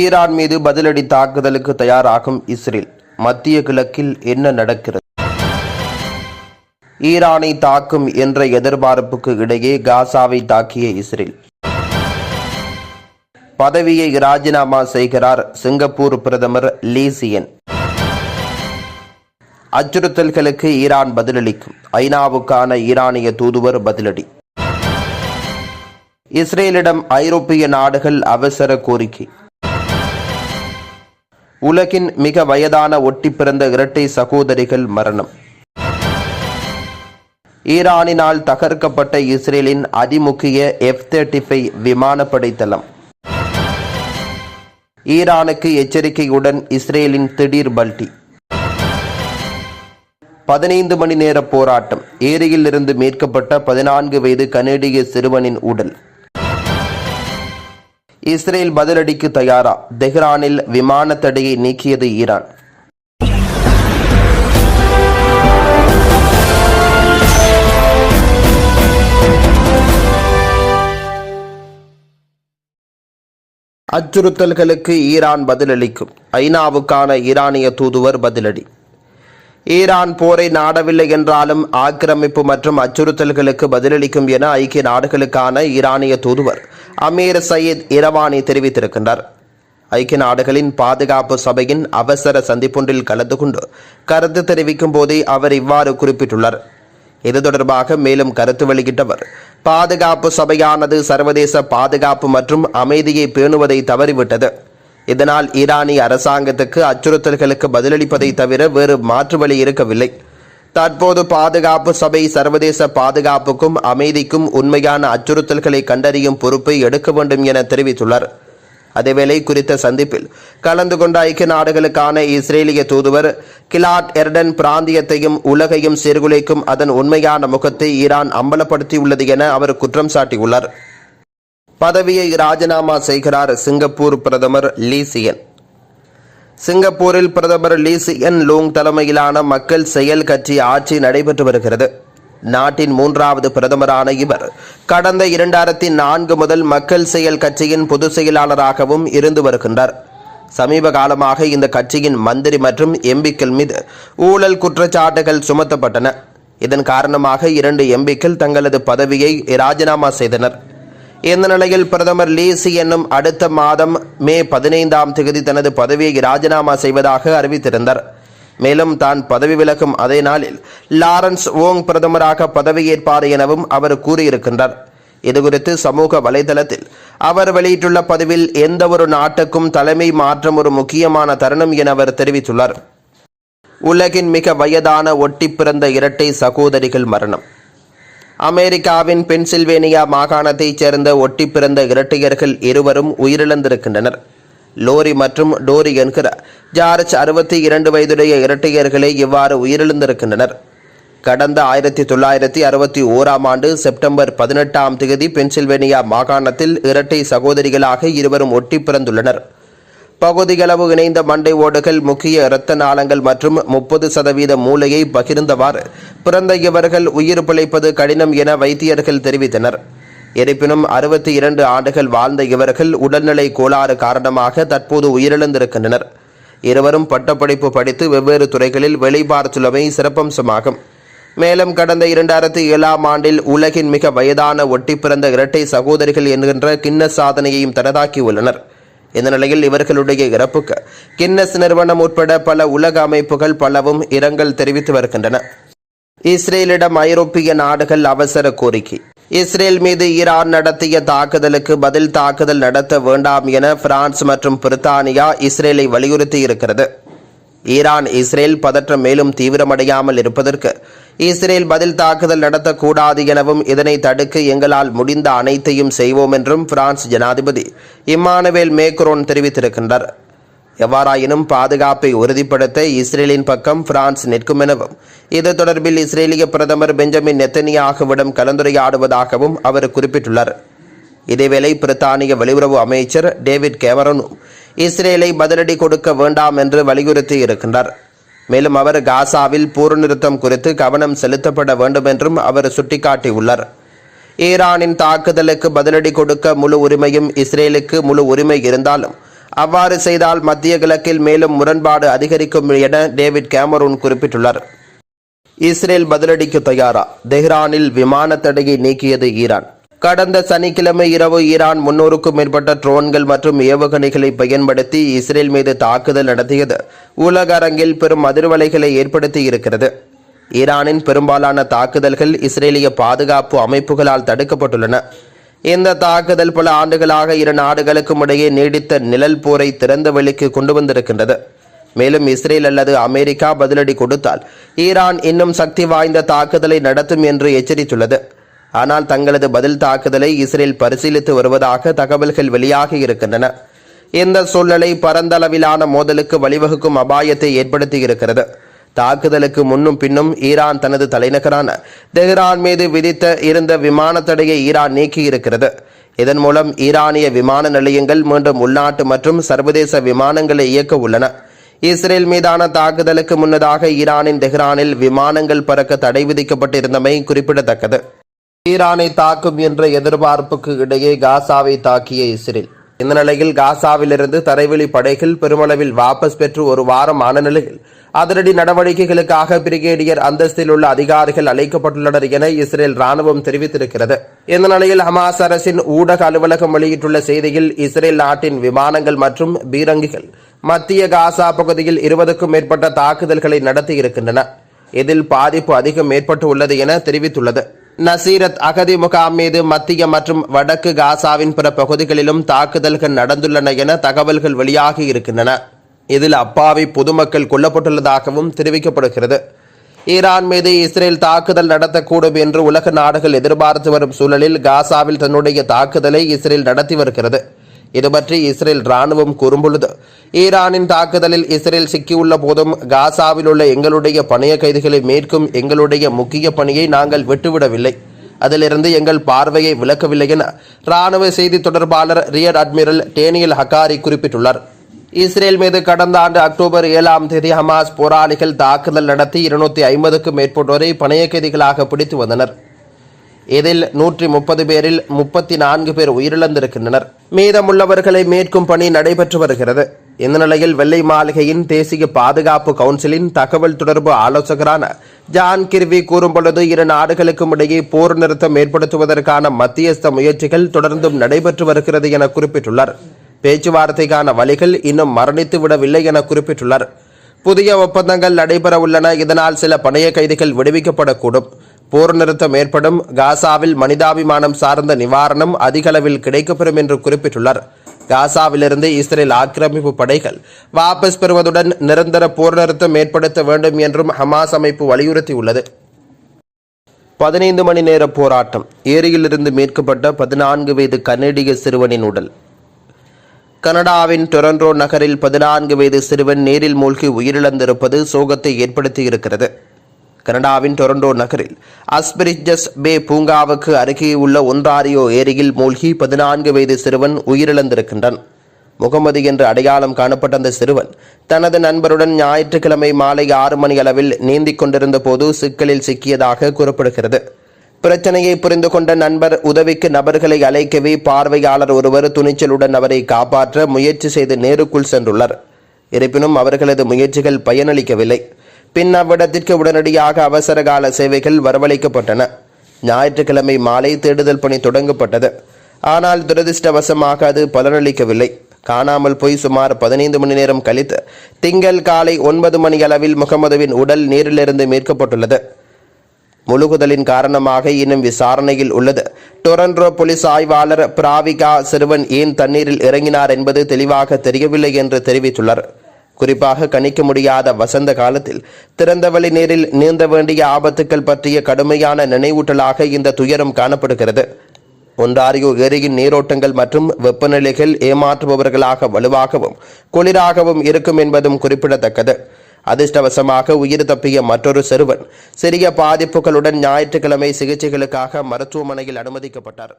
Iran மீது பதிலடி தாக்குதலுக்கு தயாராகும் இஸ்ரேல். மத்திய கிழக்கில் என்ன நடக்கிறது? ஈரானை தாக்கும் என்ற எதிர்பார்ப்புக்கு இடையே காசாவை தாக்கிய இஸ்ரேல். பதவியை ராஜினாமா செய்கிறார் சிங்கப்பூர் பிரதமர் லீசியன் அச்சுறுத்தல்களுக்கு ஈரான் பதிலளிக்கும். ஐநாவுக்கான ஈரானிய தூதுவர் பதிலடி. இஸ்ரேலிடம் ஐரோப்பிய நாடுகள் அவசர கோரிக்கை. உலகின் மிக வயதான ஒட்டி பிறந்த இரட்டை சகோதரிகள் மரணம். ஈரானினால் தகர்க்கப்பட்ட இஸ்ரேலின் அதிமுக்கிய எஃப் தேர்ட்டி ஃபைவ் விமானப்படை தளம். ஈரானுக்கு எச்சரிக்கையுடன் இஸ்ரேலின் திடீர் பல்டி. பதினைந்து மணி நேர போராட்டம். ஏரியில் இருந்து மீட்கப்பட்ட பதினான்கு வயது கனேடிய சிறுவனின் உடல். இஸ்ரேல் பதிலடிக்கு தயாரா? தெஹ்ரானில் விமான தடையை நீக்கியது ஈரான். அச்சுறுத்தல்களுக்கு ஈரான் பதிலளிக்கும். ஐநாவுக்கான ஈரானிய தூதுவர் பதிலடி. ஈரான் போரை நாடவில்லை என்றாலும் ஆக்கிரமிப்பு மற்றும் அச்சுறுத்தல்களுக்கு பதிலளிக்கும் என ஐக்கிய நாடுகளுக்கான ஈரானிய தூதுவர். அமீர் சயீத் இரவானி தெரிவித்திருக்கின்றார். ஐக்கிய நாடுகளின் பாதுகாப்பு சபையின் அவசர சந்திப்பொன்றில் கலந்து கொண்டு கருத்து தெரிவிக்கும் போதே அவர் இவ்வாறு குறிப்பிட்டுள்ளார். இது தொடர்பாக மேலும் கருத்து வெளியிட்டவர் பாதுகாப்பு சபையானது சர்வதேச பாதுகாப்பு மற்றும் அமைதியை பேணுவதை தவறிவிட்டது. இதனால் ஈரானிய அரசாங்கத்துக்கு அச்சுறுத்தல்களுக்கு பதிலளிப்பதை தவிர வேறு மாற்று வழி இருக்கவில்லை. தற்போது பாதுகாப்பு சபை சர்வதேச பாதுகாப்புக்கும் அமைதிக்கும் உண்மையான அச்சுறுத்தல்களை கண்டறியும் பொறுப்பை எடுக்க வேண்டும் என தெரிவித்துள்ளார். அதேவேளை குறித்த சந்திப்பில் கலந்து கொண்ட ஐக்கிய நாடுகளுக்கான இஸ்ரேலிய தூதுவர் கிலாட் எர்டன் பிராந்தியத்தையும் உலகையும் சீர்குலைக்கும் அதன் உண்மையான முகத்தை ஈரான் அம்பலப்படுத்தியுள்ளது என அவர் குற்றம் சாட்டியுள்ளார். பதவியை ராஜினாமா செய்கிறார் சிங்கப்பூர் பிரதமர் லீ சியன். சிங்கப்பூரில் பிரதமர் லீ என் லூங் தலைமையிலான மக்கள் செயல் கட்சி ஆட்சி நடைபெற்று வருகிறது. நாட்டின் மூன்றாவது பிரதமரான இவர் கடந்த இரண்டாயிரத்தி நான்கு முதல் மக்கள் செயல் கட்சியின் பொதுச் செயலாளராகவும் இருந்து வருகின்றார். சமீப காலமாக இந்த கட்சியின் மந்திரி மற்றும் எம்பிக்கள் மீது ஊழல் குற்றச்சாட்டுகள் சுமத்தப்பட்டன. இதன் காரணமாக இரண்டு எம்பிக்கள் தங்களது பதவியை ராஜினாமா செய்தனர். இந்த நிலையில் பிரதமர் லீசி என்னும் அடுத்த மாதம் மே பதினைந்தாம் தேதி தனது பதவியை ராஜினாமா செய்வதாக அறிவித்திருந்தார். மேலும் தான் பதவி விலகும் அதே நாளில் லாரன்ஸ் ஓங் பிரதமராக பதவியேற்பார் எனவும் அவர் கூறியிருக்கின்றார். இதுகுறித்து சமூக வலைதளத்தில் அவர் வெளியிட்டுள்ள பதிவில் எந்த ஒரு நாட்டுக்கும் தலைமை மாற்றம் ஒரு முக்கியமான தருணம் என அவர் தெரிவித்துள்ளார். உலகின் மிக வயதான ஒட்டி பிறந்த இரட்டை சகோதரிகள் மரணம். அமெரிக்காவின் பென்சில்வேனியா மாகாணத்தைச் சேர்ந்த ஒட்டி பிறந்த இரட்டையர்கள் இருவரும் உயிரிழந்திருக்கின்றனர். லோரி மற்றும் டோரி என்கிற ஜார்ஜ் அறுபத்தி இரண்டு வயதுடைய இரட்டையர்களே இவ்வாறு உயிரிழந்திருக்கின்றனர். கடந்த ஆயிரத்தி தொள்ளாயிரத்தி அறுபத்தி ஓராம் ஆண்டு செப்டம்பர் பதினெட்டாம் தேதி பென்சில்வேனியா மாகாணத்தில் இரட்டை சகோதரிகளாக இருவரும் ஒட்டி பிறந்துள்ளனர். பகுதியளவு இணைந்த மண்டை ஓடுகள் முக்கிய இரத்த நாளங்கள் மற்றும் முப்பது சதவீத மூளையை பகிர்ந்தவாறு பிறந்த இவர்கள் உயிர் பிழைப்பது கடினம் என வைத்தியர்கள் தெரிவித்தனர். இருப்பினும் அறுபத்தி இரண்டு ஆண்டுகள் வாழ்ந்த இவர்கள் உடல்நிலை கோளாறு காரணமாக தற்போது உயிரிழந்திருக்கின்றனர். இருவரும் பட்டப்படிப்பு படித்து வெவ்வேறு துறைகளில் வெளிப்பார்த்துள்ளமை சிறப்பம்சமாகும். மேலும் கடந்த இரண்டாயிரத்தி ஏழாம் ஆண்டில் உலகின் மிக வயதான ஒட்டி பிறந்த இரட்டை சகோதரிகள் என்கின்ற கிண்ண சாதனையையும் தனதாக்கியுள்ளனர். இந்த நிலையில் இவர்களுடைய இறப்புக்கு கின்னஸ் நிறுவனம் உட்பட பல உலக அமைப்புகள் பலவும் இரங்கல் தெரிவித்து வருகின்றன. இஸ்ரேலிடம் ஐரோப்பிய நாடுகள் அவசர கோரிக்கை. இஸ்ரேல் மீது ஈரான் நடத்திய தாக்குதலுக்கு பதில் தாக்குதல் நடத்த வேண்டாம் என பிரான்ஸ் மற்றும் பிரித்தானியா இஸ்ரேலை வலியுறுத்தி இருக்கிறது. ஈரான் இஸ்ரேல் பதற்றம் மேலும் தீவிரமடையாமல் இருப்பதற்கு இஸ்ரேல் பதில் தாக்குதல் நடத்தக்கூடாது எனவும் இதனை தடுக்க எங்களால் முடிந்த அனைத்தையும் செய்வோம் என்றும் பிரான்ஸ் ஜனாதிபதி இம்மானுவேல் மேக்ரோன் தெரிவித்திருக்கின்றார். எவ்வாறாயினும் பாதுகாப்பை உறுதிப்படுத்த இஸ்ரேலின் பக்கம் பிரான்ஸ் நிற்கும் எனவும் இது தொடர்பில் இஸ்ரேலிய பிரதமர் பெஞ்சமின் நெத்தனியாகவிடம் கலந்துரையாடுவதாகவும் அவர் குறிப்பிட்டுள்ளார். இதேவேளை பிரித்தானிய வெளியுறவு அமைச்சர் டேவிட் கேமரனும் இஸ்ரேலை பதிலடி கொடுக்க வேண்டாம் என்று வலியுறுத்தி இருக்கின்றார். மேலும் அவர் காசாவில் போர்நிறுத்தம் குறித்து கவனம் செலுத்தப்பட வேண்டும் என்றும் அவர் சுட்டிக்காட்டியுள்ளார். ஈரானின் தாக்குதலுக்கு பதிலடி கொடுக்க முழு உரிமையும் இஸ்ரேலுக்கு முழு உரிமை இருந்தாலும் அவ்வாறு செய்தால் மத்திய கிழக்கில் மேலும் முரண்பாடு அதிகரிக்கும் என டேவிட் கேமரூன் குறிப்பிட்டுள்ளார். இஸ்ரேல் பதிலடிக்கு தயாரா? தெஹ்ரானில் விமான தடையை நீக்கியது ஈரான். கடந்த சனிக்கிழமை இரவு ஈரான் முன்னூறுக்கும் மேற்பட்ட ட்ரோன்கள் மற்றும் ஏவுகணைகளை பயன்படுத்தி இஸ்ரேல் மீது தாக்குதல் நடத்தியது. உலக அரங்கில் பெரும் அதிர்வலைகளை ஏற்படுத்தி இருக்கிறது. ஈரானின் பெரும்பாலான தாக்குதல்கள் இஸ்ரேலிய பாதுகாப்பு அமைப்புகளால் தடுக்கப்பட்டுள்ளன. இந்த தாக்குதல் பல ஆண்டுகளாக இரு நாடுகளுக்கும் இடையே நீடித்த நிழல் போரை திறந்த வெளிக்கு கொண்டு வந்திருக்கின்றது. மேலும் இஸ்ரேல் அல்லது அமெரிக்கா பதிலடி கொடுத்தால் ஈரான் இன்னும் சக்தி வாய்ந்த தாக்குதலை நடத்தும் என்று எச்சரித்துள்ளது. ஆனால் தங்களது பதில் தாக்குதலை இஸ்ரேல் பரிசீலித்து வருவதாக தகவல்கள் வெளியாகி இருக்கின்றன. இந்த சூழ்நிலை பரந்தளவிலான மோதலுக்கு வழிவகுக்கும் அபாயத்தை ஏற்படுத்தி இருக்கிறது. தாக்குதலுக்கு முன்னும் பின்னும் ஈரான் தனது தலைநகரான தெஹ்ரான் மீது விதித்த இருந்த விமான தடையை ஈரான் நீக்கியிருக்கிறது இதன் மூலம் ஈரானிய விமான நிலையங்கள் மீண்டும் உள்நாட்டு மற்றும் சர்வதேச விமானங்களை இயக்க உள்ளன. இஸ்ரேல் மீதான தாக்குதலுக்கு முன்னதாக ஈரானின் தெஹ்ரானில் விமானங்கள் பறக்க தடை விதிக்கப்பட்டிருந்தமை குறிப்பிடத்தக்கது. ஈரானை தாக்கும் என்ற எதிர்பார்ப்புக்கு இடையே காசாவை தாக்கிய இஸ்ரேல். இந்த நிலையில் காசாவிலிருந்து தரைவெளி படைகள் பெருமளவில் வாபஸ் பெற்று ஒரு வாரம் ஆன நிலையில் அதிரடி நடவடிக்கைகளுக்காக பிரிகேடியர் அந்தஸ்தில் உள்ள அதிகாரிகள் அழைக்கப்பட்டுள்ளனர் என இஸ்ரேல் ராணுவம் தெரிவித்திருக்கிறது. இந்த நிலையில் ஹமாஸ் அரசின் ஊடக அலுவலகம் வெளியிட்டுள்ள செய்தியில் இஸ்ரேல் நாட்டின் விமானங்கள் மற்றும் பீரங்கிகள் மத்திய காசா பகுதியில் இருபதுக்கும் மேற்பட்ட தாக்குதல்களை நடத்தியிருக்கின்றன இதில் பாதிப்பு அதிகம் ஏற்பட்டு உள்ளது என தெரிவித்துள்ளது. நசீரத் அகதி முகாம் மீது மத்திய மற்றும் வடக்கு காசாவின் பிற பகுதிகளிலும் தாக்குதல்கள் நடந்துள்ளன என தகவல்கள் வெளியாகி இருக்கின்றன. இதில் அப்பாவி பொதுமக்கள் கொல்லப்பட்டுள்ளதாகவும் தெரிவிக்கப்படுகிறது. ஈரான் மீது இஸ்ரேல் தாக்குதல் நடத்தக்கூடும் என்று உலக நாடுகள் எதிர்பார்த்து வரும் சூழலில் காசாவில் தன்னுடைய தாக்குதலை இஸ்ரேல் நடத்தி வருகிறது. இது பற்றி இஸ்ரேல் ராணுவம் கூறும்பொழுது ஈரானின் தாக்குதலில் இஸ்ரேல் சிக்கியுள்ள போதும் காசாவில் உள்ள எங்களுடைய பணைய கைதிகளை மீட்கும் எங்களுடைய முக்கிய பணியை நாங்கள் விட்டுவிடவில்லை. அதிலிருந்து எங்கள் பார்வையை விளக்கவில்லை என ராணுவ செய்தி தொடர்பாளர் ரியர் அட்மிரல் டேனியல் ஹக்காரி குறிப்பிட்டுள்ளார். இஸ்ரேல் மீது கடந்த ஆண்டு அக்டோபர் ஏழாம் தேதி ஹமாஸ் போராளிகள் தாக்குதல் நடத்தி இருநூத்தி ஐம்பதுக்கும் மேற்பட்டோரை பணைய கைதிகளாக பிடித்து வந்தனர். இதில் நூற்றி முப்பது பேரில் முப்பத்தி நான்கு பேர் உயிரிழந்திருக்கின்றனர். மீதமுள்ளவர்களை மீட்கும் பணி நடைபெற்று வருகிறது. இந்த நிலையில் வெள்ளை மாளிகையின் தேசிய பாதுகாப்பு கவுன்சிலின் தகவல் தொடர்பு ஆலோசகரான ஜான் கிர்வி கூறும்பொழுது இரு நாடுகளுக்கும் இடையே போர் நிறுத்தம் ஏற்படுத்துவதற்கான மத்தியஸ்த முயற்சிகள் தொடர்ந்தும் நடைபெற்று வருகிறது என குறிப்பிட்டுள்ளார். பேச்சுவார்த்தைக்கான வழிகள் இன்னும் மரணித்து விடவில்லை என குறிப்பிட்டுள்ளார். புதிய ஒப்பந்தங்கள் நடைபெற உள்ளன. இதனால் சில பணைய கைதிகள் விடுவிக்கப்படக்கூடும். போர் நிறுத்தம் ஏற்படும். காசாவில் மனிதாபிமானம் சார்ந்த நிவாரணம் அதிகளவில் கிடைக்கப்பெறும் என்று குறிப்பிட்டுள்ளார். காசாவிலிருந்து இஸ்ரேல் ஆக்கிரமிப்பு படைகள் வாபஸ் பெறுவதுடன் நிரந்தர போர் நிறுத்தம் ஏற்படுத்த வேண்டும் என்றும் ஹமாஸ் அமைப்பு வலியுறுத்தியுள்ளது. பதினைந்து மணி நேர போராட்டம். ஏரியிலிருந்து மீட்கப்பட்ட பதினான்கு வயது கனடிய சிறுவனின் உடல். கனடாவின் டொரண்டோ நகரில் பதினான்கு வயது சிறுவன் நீரில் மூழ்கி உயிரிழந்திருப்பது சோகத்தை ஏற்படுத்தியிருக்கிறது. கனடாவின் டொரண்டோ நகரில். அஸ்பிரிஜஸ் பே பூங்காவுக்கு அருகே உள்ள ஒன்றாரியோ ஏரியில் மூழ்கி பதினான்கு வயது சிறுவன் உயிரிழந்திருக்கின்றான். முகமது என்று அடையாளம் காணப்பட்ட அந்த சிறுவன் தனது நண்பருடன் ஞாயிற்றுக்கிழமை மாலை ஆறு மணி அளவில் நீந்திக் கொண்டிருந்த போது சிக்கலில் சிக்கியதாக கூறப்படுகிறது. பிரச்சனையை புரிந்து கொண்ட நண்பர் உதவிக்கு நபர்களை அழைக்கவே பார்வையாளர் ஒருவர் துணிச்சலுடன் அவரை காப்பாற்ற முயற்சி செய்து நேருக்குள் சென்றுள்ளார். இருப்பினும் அவர்களது முயற்சிகள் பயனளிக்கவில்லை. பின் அவ்விடத்திற்கு உடனடியாக அவசர கால சேவைகள் வரவழைக்கப்பட்டன. ஞாயிற்றுக்கிழமை மாலை தேடுதல் பணி தொடங்கப்பட்டது. ஆனால் துரதிர்ஷ்டவசமாக அது பலனளிக்கவில்லை. காணாமல் போய் சுமார் பதினைந்து மணி நேரம் கழித்து திங்கள் காலை ஒன்பது மணி அளவில் முகமதுவின் உடல் நீரிலிருந்து மீட்கப்பட்டுள்ளது. முழுகுதலின் காரணமாக இன்னும் விசாரணையில் உள்ளது. டொரண்டோ போலீஸ் ஆய்வாளர் பிராவிகா சிறுவன் ஏன் தண்ணீரில் இறங்கினார் என்பது தெளிவாக தெரியவில்லை என்று தெரிவித்துள்ளார். குறிப்பாக கணிக்க முடியாத வசந்த காலத்தில் திறந்தவெளி நீரில் நீந்த வேண்டிய ஆபத்துக்கள் பற்றிய கடுமையான நினைவூட்டலாக இந்த துயரம் காணப்படுகிறது. ஒன்றாரியோ ஏரியின் நீரோட்டங்கள் மற்றும் வெப்பநிலைகள் ஏமாற்றுபவர்களாக வலுவாகவும் குளிராகவும் இருக்கும் என்பதும் குறிப்பிடத்தக்கது. அதிர்ஷ்டவசமாக உயிர் தப்பிய மற்றொரு சிறுவன் சிறிய பாதிப்புகளுடன் ஞாயிற்றுக்கிழமை சிகிச்சைகளுக்காக மருத்துவமனையில் அனுமதிக்கப்பட்டார்.